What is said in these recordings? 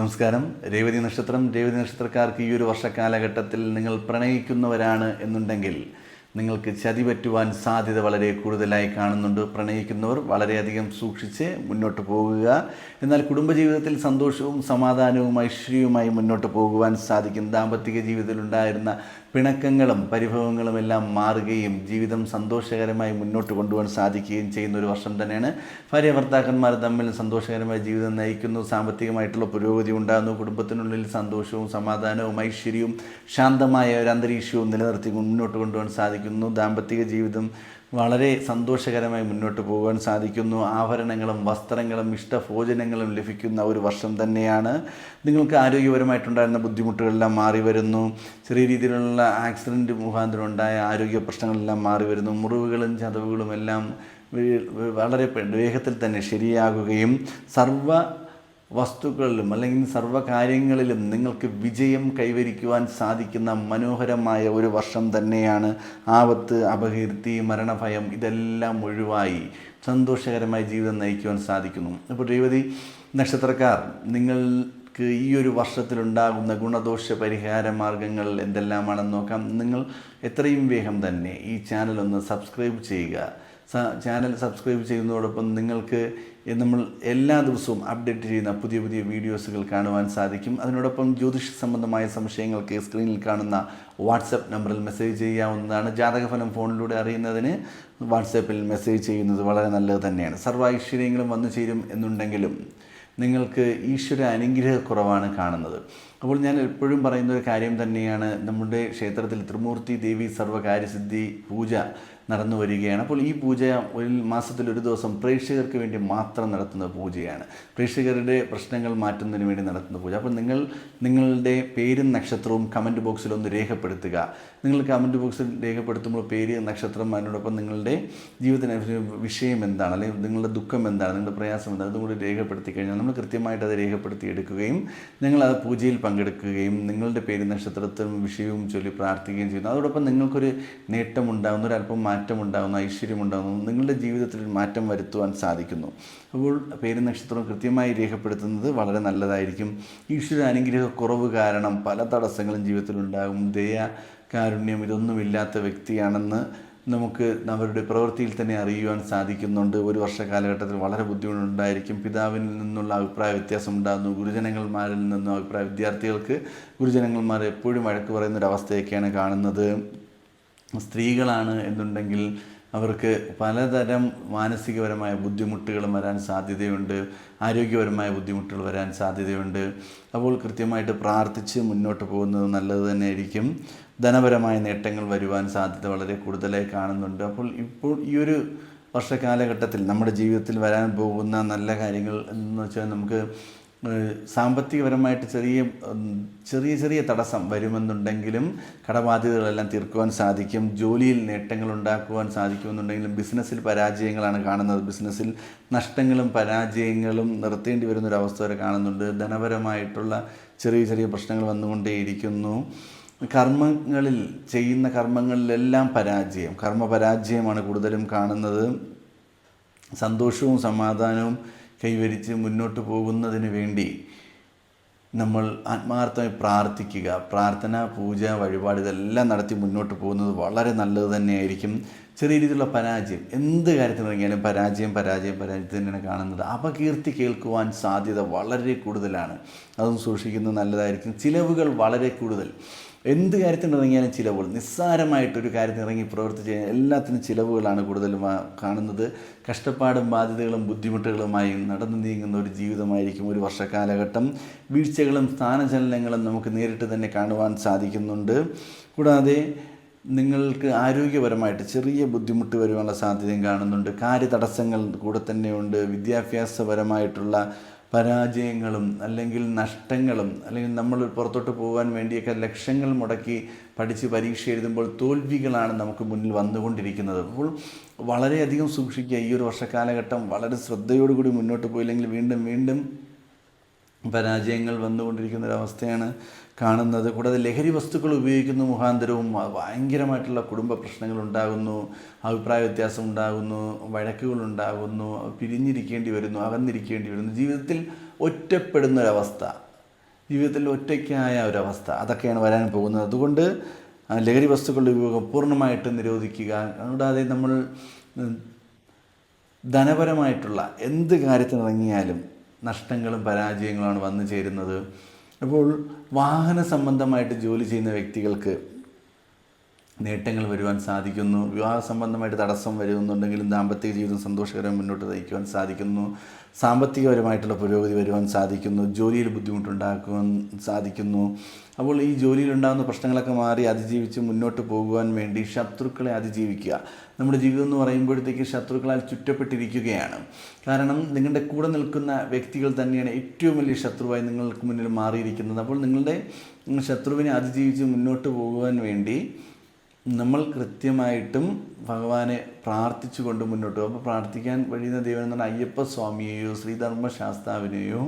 നമസ്കാരം. രേവതി നക്ഷത്രം രേവതി നക്ഷത്രക്കാർക്ക് ഈ ഒരു വർഷക്കാലഘട്ടത്തിൽ നിങ്ങൾ പ്രണയിക്കുന്നവരാണ് എന്നുണ്ടെങ്കിൽ നിങ്ങൾക്ക് ചതി പറ്റുവാൻ സാധ്യത വളരെ കൂടുതലായി കാണുന്നുണ്ട്. പ്രണയിക്കുന്നവർ വളരെയധികം സൂക്ഷിച്ച് മുന്നോട്ട് പോകുക. എന്നാൽ കുടുംബജീവിതത്തിൽ സന്തോഷവും സമാധാനവും ഐശ്വര്യവുമായി മുന്നോട്ട് പോകുവാൻ സാധിക്കും. ദാമ്പത്തിക ജീവിതത്തിൽ ഉണ്ടായിരുന്ന പിണക്കങ്ങളും പരിഭവങ്ങളും എല്ലാം മാറുകയും ജീവിതം സന്തോഷകരമായി മുന്നോട്ട് കൊണ്ടുപോകാൻ സാധിക്കുകയും ചെയ്യുന്ന ഒരു വർഷം തന്നെയാണ്. ഭാര്യ ഭർത്താക്കന്മാർ തമ്മിൽ സന്തോഷകരമായ ജീവിതം നയിക്കുന്നു. സാമ്പത്തികമായിട്ടുള്ള പുരോഗതി ഉണ്ടാകുന്നു. കുടുംബത്തിനുള്ളിൽ സന്തോഷവും സമാധാനവും ഐശ്വര്യവും ശാന്തമായ ഒരു അന്തരീക്ഷവും നിലനിർത്തി മുന്നോട്ട് കൊണ്ടുപോകാൻ സാധിക്കുന്നു. ദാമ്പത്തിക ജീവിതം വളരെ സന്തോഷകരമായി മുന്നോട്ട് പോകാൻ സാധിക്കുന്നു. ആഭരണങ്ങളും വസ്ത്രങ്ങളും ഇഷ്ടഭോജനങ്ങളും ലഭിക്കുന്ന ഒരു വർഷം തന്നെയാണ്. നിങ്ങൾക്ക് ആരോഗ്യപരമായിട്ടുണ്ടായിരുന്ന ബുദ്ധിമുട്ടുകളെല്ലാം മാറി വരുന്നു. ചെറിയ രീതിയിലുള്ള ആക്സിഡന്റ് മുഖാന്തരം ഉണ്ടായ ആരോഗ്യ പ്രശ്നങ്ങളെല്ലാം മാറി വരുന്നു. മുറിവുകളും ചതവുകളും എല്ലാം വളരെ വേഗത്തിൽ തന്നെ ശരിയാകുകയും സർവ വസ്തുക്കളിലും അല്ലെങ്കിൽ സർവകാര്യങ്ങളിലും നിങ്ങൾക്ക് വിജയം കൈവരിക്കുവാൻ സാധിക്കുന്ന മനോഹരമായ ഒരു വർഷം തന്നെയാണ് ആപത്ത് അപകീർത്തി മരണഭയം ഇതെല്ലാം ഒഴിവായി സന്തോഷകരമായ ജീവിതം നയിക്കുവാൻ സാധിക്കുന്നു. അപ്പോൾ രേവതി നക്ഷത്രക്കാർ നിങ്ങൾക്ക് ഈ ഒരു വർഷത്തിലുണ്ടാകുന്ന ഗുണദോഷ പരിഹാര മാർഗങ്ങൾ എന്തെല്ലാമാണെന്ന് നോക്കാം. നിങ്ങൾ എത്രയും വേഗം തന്നെ ഈ ചാനൽ ഒന്ന് സബ്സ്ക്രൈബ് ചെയ്യുക. ചാനൽ സബ്സ്ക്രൈബ് ചെയ്യുന്നതോടൊപ്പം നിങ്ങൾക്ക് നമ്മൾ എല്ലാ ദിവസവും അപ്ഡേറ്റ് ചെയ്യുന്ന പുതിയ പുതിയ വീഡിയോസുകൾ കാണുവാൻ സാധിക്കും. അതിനോടൊപ്പം ജ്യോതിഷ സംബന്ധമായ സംശയങ്ങൾക്ക് സ്ക്രീനിൽ കാണുന്ന വാട്സപ്പ് നമ്പറിൽ മെസ്സേജ് ചെയ്യാവുന്നതാണ്. ജാതകഫലം ഫോണിലൂടെ അറിയുന്നതിന് വാട്സപ്പിൽ മെസ്സേജ് ചെയ്യുന്നത് വളരെ നല്ലത് തന്നെയാണ്. സർവ ഐശ്വര്യങ്ങളും വന്നു ചേരും എന്നുണ്ടെങ്കിലും നിങ്ങൾക്ക് ഈശ്വര അനുഗ്രഹക്കുറവാണ് കാണുന്നത്. അപ്പോൾ ഞാൻ എപ്പോഴും പറയുന്ന ഒരു കാര്യം തന്നെയാണ്. നമ്മുടെ ക്ഷേത്രത്തിൽ ത്രിമൂർത്തി ദേവി സർവകാര്യസിദ്ധി പൂജ നടന്നു വരികയാണ്. അപ്പോൾ ഈ പൂജ ഒരു മാസത്തിൽ ഒരു ദിവസം പ്രേക്ഷകർക്ക് വേണ്ടി മാത്രം നടത്തുന്ന പൂജയാണ്. പ്രേക്ഷകരുടെ പ്രശ്നങ്ങൾ മാറ്റുന്നതിന് വേണ്ടി നടത്തുന്ന പൂജ. അപ്പോൾ നിങ്ങൾ നിങ്ങളുടെ പേരും നക്ഷത്രവും കമന്റ് ബോക്സിൽ ഒന്ന് രേഖപ്പെടുത്തുക. നിങ്ങൾ കമന്റ് ബോക്സിൽ രേഖപ്പെടുത്തുമ്പോൾ പേര് നക്ഷത്രം അതിനോടൊപ്പം നിങ്ങളുടെ ജീവിതത്തിന് വിഷയം എന്താണ്? അല്ലെങ്കിൽ നിങ്ങളുടെ ദുഃഖം എന്താണ്? നിങ്ങളുടെ പ്രയാസം എന്താണ്? അതും കൂടി രേഖപ്പെടുത്തി കഴിഞ്ഞാൽ നമ്മൾ കൃത്യമായിട്ട് അത് രേഖപ്പെടുത്തി എടുക്കുകയും നിങ്ങൾ അത് പൂജയിൽ പങ്കെടുക്കുകയും നിങ്ങളുടെ പേര് നക്ഷത്രത്തിലും വിഷയവും ചൊല്ലി പ്രാർത്ഥിക്കുകയും ചെയ്യുന്നു. അതോടൊപ്പം നിങ്ങൾക്കൊരു നേട്ടം ഒരു ഒരല്പം മാറ്റം ഐശ്വര്യമുണ്ടാകുന്നു നിങ്ങളുടെ ജീവിതത്തിൽ മാറ്റം വരുത്തുവാൻ സാധിക്കുന്നു. അപ്പോൾ പേര് നക്ഷത്രം കൃത്യമായി രേഖപ്പെടുത്തുന്നത് വളരെ നല്ലതായിരിക്കും. ഈശ്വര അനുഗ്രഹ കുറവ് കാരണം പല തടസ്സങ്ങളും ജീവിതത്തിലുണ്ടാകും. ദയ കാരുണ്യം ഇതൊന്നുമില്ലാത്ത വ്യക്തിയാണെന്ന് നമുക്ക് അവരുടെ പ്രവൃത്തിയിൽ തന്നെ അറിയുവാൻ സാധിക്കുന്നുണ്ട്. ഒരു വർഷ കാലഘട്ടത്തിൽ വളരെ ബുദ്ധിമുട്ടുണ്ടായിരിക്കും. പിതാവിൽ നിന്നുള്ള അഭിപ്രായ വ്യത്യാസം ഉണ്ടാകുന്നു. ഗുരുജനങ്ങൾമാരിൽ നിന്നും അഭിപ്രായ വിദ്യാർത്ഥികൾക്ക് ഗുരുജനങ്ങൾമാർ എപ്പോഴും വഴക്ക് പറയുന്ന ഒരു അവസ്ഥയൊക്കെയാണ് കാണുന്നത്. സ്ത്രീകളാണ് എന്നുണ്ടെങ്കിൽ അവർക്ക് പലതരം മാനസികപരമായ ബുദ്ധിമുട്ടുകളും വരാൻ സാധ്യതയുണ്ട് ആരോഗ്യപരമായ ബുദ്ധിമുട്ടുകൾ വരാൻ സാധ്യതയുണ്ട്. അപ്പോൾ കൃത്യമായിട്ട് പ്രാർത്ഥിച്ച് മുന്നോട്ട് പോകുന്നത് നല്ലത് തന്നെയായിരിക്കും. ധനപരമായ നേട്ടങ്ങൾ വരുവാൻ സാധ്യത വളരെ കൂടുതലായി കാണുന്നുണ്ട്. അപ്പോൾ ഇപ്പോൾ ഈ ഒരു വർഷകാലഘട്ടത്തിൽ നമ്മുടെ ജീവിതത്തിൽ വരാൻ പോകുന്ന നല്ല കാര്യങ്ങൾ എന്ന് വെച്ചാൽ നമുക്ക് സാമ്പത്തികപരമായിട്ട് ചെറിയ ചെറിയ ചെറിയ തടസ്സം വരുമെന്നുണ്ടെങ്കിലും കടബാധ്യതകളെല്ലാം തീർക്കുവാൻ സാധിക്കും. ജോലിയിൽ നേട്ടങ്ങൾ ഉണ്ടാക്കുവാൻ സാധിക്കുമെന്നുണ്ടെങ്കിലും ബിസിനസ്സിൽ പരാജയങ്ങളാണ് കാണുന്നത്. ബിസിനസ്സിൽ നഷ്ടങ്ങളും പരാജയങ്ങളും നിർത്തേണ്ടി വരുന്നൊരവസ്ഥ വരെ കാണുന്നുണ്ട്. ധനപരമായിട്ടുള്ള ചെറിയ ചെറിയ പ്രശ്നങ്ങൾ വന്നുകൊണ്ടേയിരിക്കുന്നു. കർമ്മങ്ങളിൽ ചെയ്യുന്ന കർമ്മങ്ങളിലെല്ലാം പരാജയം. കർമ്മ പരാജയമാണ് കൂടുതലും കാണുന്നത്. സന്തോഷവും സമാധാനവും കൈവരിച്ച് മുന്നോട്ട് പോകുന്നതിന് വേണ്ടി നമ്മൾ ആത്മാർത്ഥമായി പ്രാർത്ഥിക്കുക. പ്രാർത്ഥന പൂജ വഴിപാട് ഇതെല്ലാം നടത്തി മുന്നോട്ട് പോകുന്നത് വളരെ നല്ലത് തന്നെയായിരിക്കും. ചെറിയ രീതിയിലുള്ള പരാജയം എന്ത് കാര്യത്തിനിറങ്ങിയാലും പരാജയം പരാജയം പരാജയം തന്നെയാണ് കാണുന്നത്. അപകീർത്തി കേൾക്കുവാൻ സാധ്യത വളരെ കൂടുതലാണ്. അതും സൂക്ഷിക്കുന്നത് നല്ലതായിരിക്കും. ചിലവുകൾ വളരെ കൂടുതൽ. എന്ത് കാര്യത്തിന് ഇറങ്ങിയാലും ചിലവുകൾ. നിസ്സാരമായിട്ടൊരു കാര്യത്തിന് ഇറങ്ങി പ്രവർത്തിച്ച് കഴിഞ്ഞാൽ എല്ലാത്തിനും ചിലവുകളാണ് കൂടുതലും കാണുന്നത്. കഷ്ടപ്പാടും ബാധ്യതകളും ബുദ്ധിമുട്ടുകളുമായി നടന്നു നീങ്ങുന്ന ഒരു ജീവിതമായിരിക്കും ഒരു വർഷക്കാലഘട്ടം വീഴ്ചകളും സ്ഥാനചലനങ്ങളും നമുക്ക് നേരിട്ട് തന്നെ കാണുവാൻ സാധിക്കുന്നുണ്ട്. കൂടാതെ നിങ്ങൾക്ക് ആരോഗ്യപരമായിട്ട് ചെറിയ ബുദ്ധിമുട്ട് വരുവാനുള്ള സാധ്യതയും കാണുന്നുണ്ട്. കാര്യതടസ്സങ്ങൾ കൂടെ തന്നെയുണ്ട്. വിദ്യാഭ്യാസപരമായിട്ടുള്ള പരാജയങ്ങളും അല്ലെങ്കിൽ നഷ്ടങ്ങളും അല്ലെങ്കിൽ നമ്മൾ പുറത്തോട്ട് പോകാൻ വേണ്ടിയൊക്കെ ലക്ഷങ്ങൾ മുടക്കി പഠിച്ച് പരീക്ഷ എഴുതുമ്പോൾ തോൽവികളാണ് നമുക്ക് മുന്നിൽ വന്നുകൊണ്ടിരിക്കുന്നത്. അപ്പോൾ വളരെയധികം സൂക്ഷിക്കുക. ഈ ഒരു വർഷക്കാലഘട്ടം വളരെ ശ്രദ്ധയോടുകൂടി മുന്നോട്ട് പോയില്ലെങ്കിൽ വീണ്ടും വീണ്ടും പരാജയങ്ങൾ വന്നുകൊണ്ടിരിക്കുന്ന ഒരവസ്ഥയാണ് കാണുന്നത്. കൂടാതെ ലഹരി വസ്തുക്കൾ ഉപയോഗിക്കുന്ന മുഖാന്തരവും ഭയങ്കരമായിട്ടുള്ള കുടുംബ പ്രശ്നങ്ങൾ ഉണ്ടാകുന്നു അഭിപ്രായ വ്യത്യാസം ഉണ്ടാകുന്നു വഴക്കുകൾ ഉണ്ടാകുന്നു പിരിഞ്ഞിരിക്കേണ്ടി വരുന്നു അകന്നിരിക്കേണ്ടി വരുന്നു. ജീവിതത്തിൽ ഒറ്റപ്പെടുന്ന ഒരവസ്ഥ ജീവിതത്തിൽ ഒറ്റയ്ക്കായ ഒരവസ്ഥ അതൊക്കെയാണ് വരാൻ പോകുന്നത്. അതുകൊണ്ട് ലഹരി വസ്തുക്കളുടെ ഉപയോഗം പൂർണമായിട്ട് നിരോധിക്കുക. കൂടാതെ നമ്മൾ ധനപരമായിട്ടുള്ള എന്ത് കാര്യത്തിനിറങ്ങിയാലും നഷ്ടങ്ങളും പരാജയങ്ങളുമാണ് വന്നു ചേരുന്നത്. അപ്പോൾ വാഹന സംബന്ധമായിട്ട് ജോലി ചെയ്യുന്ന വ്യക്തികൾക്ക് നേട്ടങ്ങൾ വരുവാൻ സാധിക്കുന്നു. വിവാഹ സംബന്ധമായിട്ട് തടസ്സം വരുന്നുണ്ടെങ്കിലും ദാമ്പത്തിക ജീവിതം സന്തോഷകരം മുന്നോട്ട് നയിക്കുവാൻ സാധിക്കുന്നു. സാമ്പത്തികപരമായിട്ടുള്ള പുരോഗതി വരുവാൻ സാധിക്കുന്നു. ജോലിയിൽ ബുദ്ധിമുട്ടുണ്ടാക്കുവാൻ സാധിക്കുന്നു. അപ്പോൾ ഈ ജോലിയിലുണ്ടാകുന്ന പ്രശ്നങ്ങളൊക്കെ മാറി അതിജീവിച്ച് മുന്നോട്ട് പോകുവാൻ വേണ്ടി ശത്രുക്കളെ അതിജീവിക്കുക. നമ്മുടെ ജീവിതം എന്ന് പറയുമ്പോഴത്തേക്ക് ശത്രുക്കളാൽ ചുറ്റപ്പെട്ടിരിക്കുകയാണ്. കാരണം നിങ്ങളുടെ കൂടെ നിൽക്കുന്ന വ്യക്തികൾ തന്നെയാണ് ഏറ്റവും വലിയ ശത്രുവായി നിങ്ങൾക്ക് മുന്നിൽ മാറിയിരിക്കുന്നത്. അപ്പോൾ നിങ്ങളുടെ ശത്രുവിനെ അതിജീവിച്ച് മുന്നോട്ട് പോകുവാൻ വേണ്ടി നമ്മൾ കൃത്യമായിട്ടും ഭഗവാനെ പ്രാർത്ഥിച്ചുകൊണ്ട് മുന്നോട്ട് പോകും. അപ്പോൾ പ്രാർത്ഥിക്കാൻ കഴിയുന്ന ദൈവം എന്ന് പറഞ്ഞാൽ അയ്യപ്പ സ്വാമിയെയോ ശ്രീധർമ്മശാസ്താവിനെയോ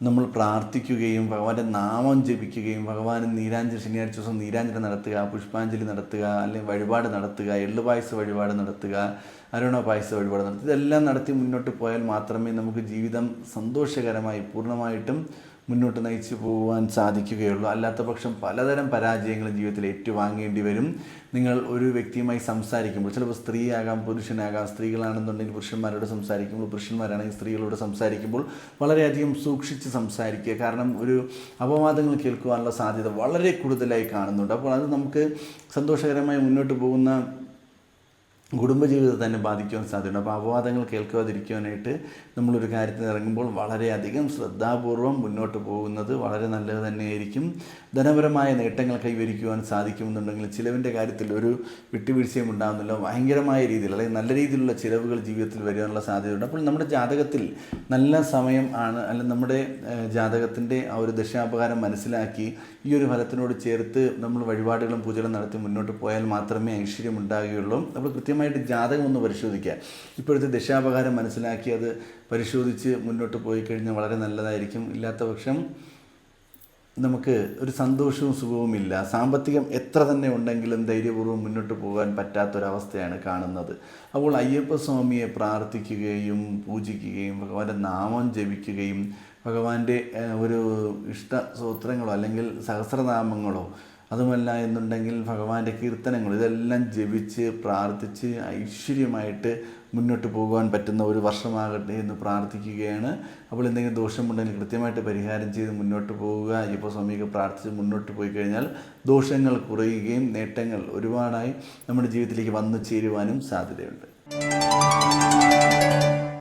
നമ്മൾ പ്രാർത്ഥിക്കുകയും ഭഗവാന്റെ നാമം ജപിക്കുകയും ഭഗവാന് നീരാഞ്ജലി ശനിയാഴ്ച ദിവസം നീരാഞ്ജലി നടത്തുക പുഷ്പാഞ്ജലി നടത്തുക അല്ലെങ്കിൽ വഴിപാട് നടത്തുക എള്ളുപായസ വഴിപാട് നടത്തുക അരുണ പായസ വഴിപാട് നടത്തുക. ഇതെല്ലാം നടത്തി മുന്നോട്ട് പോയാൽ മാത്രമേ നമുക്ക് ജീവിതം സന്തോഷകരമായി പൂർണമായിട്ടും മുന്നോട്ട് നയിച്ചു പോകുവാൻ സാധിക്കുകയുള്ളൂ. അല്ലാത്ത പക്ഷം പലതരം പരാജയങ്ങളും ജീവിതത്തിൽ ഏറ്റുവാങ്ങേണ്ടി വരും. നിങ്ങൾ ഒരു വ്യക്തിയുമായി സംസാരിക്കുമ്പോൾ ചിലപ്പോൾ സ്ത്രീയാകാം പുരുഷനാകാം സ്ത്രീകളാണെന്നുണ്ടെങ്കിൽ പുരുഷന്മാരോട് സംസാരിക്കുമ്പോൾ പുരുഷന്മാരാണെങ്കിൽ സ്ത്രീകളോട് സംസാരിക്കുമ്പോൾ വളരെയധികം സൂക്ഷിച്ച് സംസാരിക്കുക. കാരണം ഒരു അപവാദങ്ങൾ കേൾക്കുവാനുള്ള സാധ്യത വളരെ കൂടുതലായി കാണുന്നുണ്ട്. അപ്പോൾ അത് നമുക്ക് സന്തോഷകരമായി മുന്നോട്ട് പോകുന്ന കുടുംബജീവിതത്തെ തന്നെ ബാധിക്കുവാൻ സാധ്യതയുണ്ട്. അപ്പോൾ അപവാദങ്ങൾ കേൾക്കാതിരിക്കുവാനായിട്ട് നമ്മളൊരു കാര്യത്തിന് ഇറങ്ങുമ്പോൾ വളരെയധികം ശ്രദ്ധാപൂർവം മുന്നോട്ട് പോകുന്നത് വളരെ നല്ലത് തന്നെയായിരിക്കും. ധനപരമായ നേട്ടങ്ങൾ കൈവരിക്കുവാൻ സാധിക്കുമെന്നുണ്ടെങ്കിൽ ചിലവിന്റെ കാര്യത്തിൽ ഒരു വിട്ടുവീഴ്ചയും ഉണ്ടാകുന്നില്ല. ഭയങ്കരമായ രീതിയിൽ അല്ലെങ്കിൽ നല്ല രീതിയിലുള്ള ചിലവുകൾ ജീവിതത്തിൽ വരുവാനുള്ള സാധ്യതയുണ്ട്. അപ്പോൾ നമ്മുടെ ജാതകത്തിൽ നല്ല സമയം ആണ് അല്ലെങ്കിൽ നമ്മുടെ ജാതകത്തിന്റെ ആ ഒരു ദശാപകാരം മനസ്സിലാക്കി ഈ ഒരു ഫലത്തിനോട് ചേർത്ത് നമ്മൾ വഴിപാടുകളും പൂജകളും നടത്തി മുന്നോട്ട് പോയാൽ മാത്രമേ ഐശ്വര്യം ഉണ്ടാകുകയുള്ളൂ. അപ്പോൾ കൃത്യമായിട്ട് ജാതകം ഒന്ന് പരിശോധിക്കുക. ഇപ്പോഴത്തെ ദശാപകാരം മനസ്സിലാക്കി അത് പരിശോധിച്ച് മുന്നോട്ട് പോയി കഴിഞ്ഞാൽ വളരെ നല്ലതായിരിക്കും. ഇല്ലാത്ത പക്ഷം നമുക്ക് ഒരു സന്തോഷവും സുഖവും ഇല്ല. സാമ്പത്തികം എത്ര തന്നെ ഉണ്ടെങ്കിലും ധൈര്യപൂർവം മുന്നോട്ട് പോകാൻ പറ്റാത്തൊരവസ്ഥയാണ് കാണുന്നത്. അപ്പോൾ അയ്യപ്പ സ്വാമിയെ പ്രാർത്ഥിക്കുകയും പൂജിക്കുകയും ഭഗവാന്റെ നാമം ജപിക്കുകയും ഭഗവാന്റെ ഒരു ഇഷ്ട സൂത്രങ്ങളോ അല്ലെങ്കിൽ സഹസ്രനാമങ്ങളോ അതുമല്ല എന്നുണ്ടെങ്കിൽ ഭഗവാന്റെ കീർത്തനങ്ങൾ ഇതെല്ലാം ജപിച്ച് പ്രാർത്ഥിച്ച് ഐശ്വര്യമായിട്ട് മുന്നോട്ട് പോകുവാൻ പറ്റുന്ന ഒരു വർഷമാകട്ടെ എന്ന് പ്രാർത്ഥിക്കുകയാണ്. അപ്പോൾ എന്തെങ്കിലും ദോഷമുണ്ടെങ്കിൽ കൃത്യമായിട്ട് പരിഹാരം ചെയ്ത് മുന്നോട്ട് പോവുക അയ്യപ്പ സ്വാമിക്ക് പ്രാർത്ഥിച്ച് മുന്നോട്ട് പോയി കഴിഞ്ഞാൽ ദോഷങ്ങൾ കുറയുകയും നേട്ടങ്ങൾ ഒരുപാടായി നമ്മുടെ ജീവിതത്തിലേക്ക് വന്നു ചേരുവാനും സാധ്യതയുണ്ട്.